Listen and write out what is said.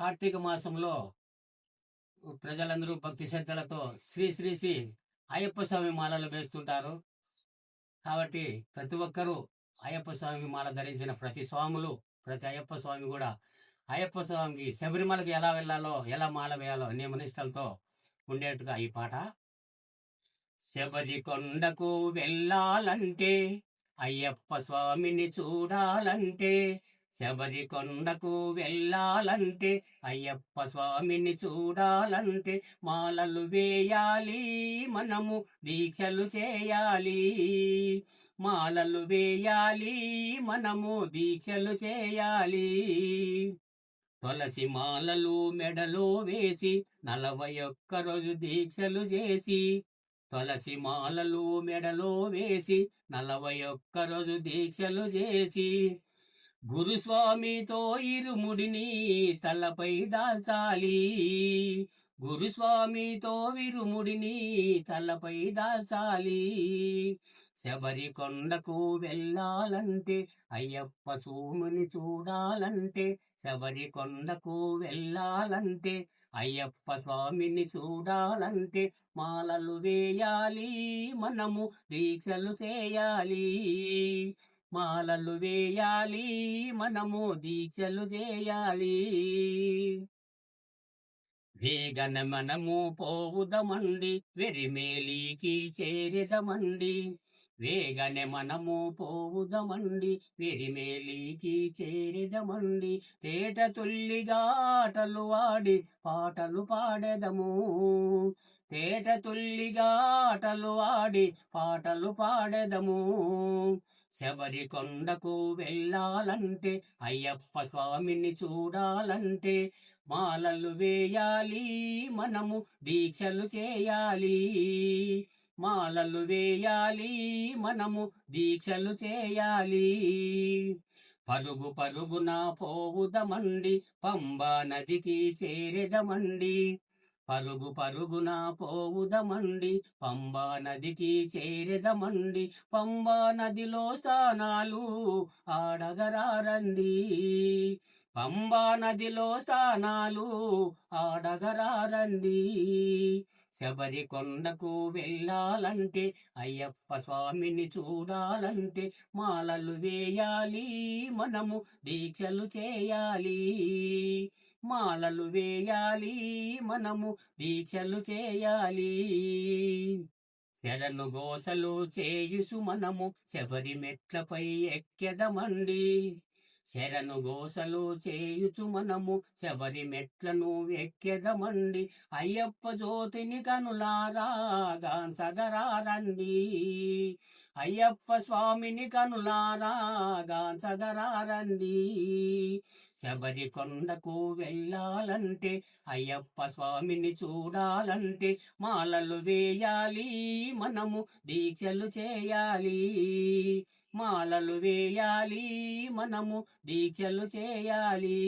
కార్తీక మాసంలో ప్రజలందరూ భక్తి శ్రద్ధలతో శ్రీ శ్రీ శ్రీ అయ్యప్ప స్వామి మాలలు వేస్తుంటారు. కాబట్టి ప్రతి ఒక్కరూ అయ్యప్ప స్వామి మాల ధరించిన ప్రతి స్వాములు ప్రతి అయ్యప్ప స్వామి కూడా అయ్యప్ప స్వామికి శబరిమలకి ఎలా వెళ్ళాలో ఎలా మాల వేయాలో నియమనిష్టలతో ఉండేట్టుగా ఈ పాట. శబరి కొండకు వెళ్ళాలంటే అయ్యప్ప స్వామిని చూడాలంటే శబరి కొండకు వెళ్ళాలంటే అయ్యప్ప స్వామిని చూడాలంటే మాలలు వేయాలి మనము దీక్షలు చేయాలి. మాలలు వేయాలి మనము దీక్షలు చేయాలి. తులసి మాలలు మెడలో వేసి నలభై ఒక్క రోజు దీక్షలు చేసి తులసి మాలలు మెడలో వేసి నలభై ఒక్క రోజు దీక్షలు చేసి. గురుస్వామితో ఇరుముడిని తలపై దాల్చాలి. గురుస్వామితో విరుముడిని తలపై దాల్చాలి. శబరి కొండకు వెళ్ళాలంటే అయ్యప్ప సోముని చూడాలంటే శబరి కొండకు వెళ్ళాలంటే అయ్యప్ప స్వామిని చూడాలంటే మాలలు వేయాలి మనము దీక్షలు చేయాలి. మాలలు వేయాలి మనము దీక్షలు చేయాలి. వేగన మనము పోవుదమండి వెరిమేలికి చేరదమండి. వేగనే మనము పోవుదమండి వెరిమేలికి చేరదమండి. తేట తుల్లిగా ఆటలు ఆడి పాటలు పాడెదము. తేట తుల్లిగా ఆటలు ఆడి పాటలు పాడెదము. శబరి కొండకు వెళ్ళాలంటే అయ్యప్ప స్వామిని చూడాలంటే మాలలు వేయాలి మనము దీక్షలు చేయాలి. మాలలు వేయాలి మనము దీక్షలు చేయాలి. పరుగు పరుగున పోవుదమండి పంబా నదికి చేరెదమండి. పరుగు పరుగున పోవుదమండి. పంబా నదికి చేరెదమండి. పంబా నదిలో స్థానాలు ఆడగరారండి. పంబా నదిలో స్థానాలు ఆడగరారండి. శబరి కొండకు వెళ్ళాలంటే అయ్యప్ప స్వామిని చూడాలంటే మాలలు వేయాలి మనము దీక్షలు చేయాలి. మాలలు వేయాలి మనము దీక్షలు చేయాలి. శరణు గోసలు చేయుసు మనము శబరి మెట్లపై ఎక్కెదమండి. శరణు గోసలు చేయుచు మనము శబరి మెట్లను ఎక్కెదమండి. అయ్యప్ప జ్యోతిని కనులారా గాంచగరారండి అయ్యప్ప స్వామిని కనులారా సదరారండి శబరి కొండకు వెళ్ళాలంటే అయ్యప్ప స్వామిని చూడాలంటే మాలలు వేయాలి మనము దీక్షలు చేయాలి. మాలలు వేయాలి మనము దీక్షలు చేయాలి.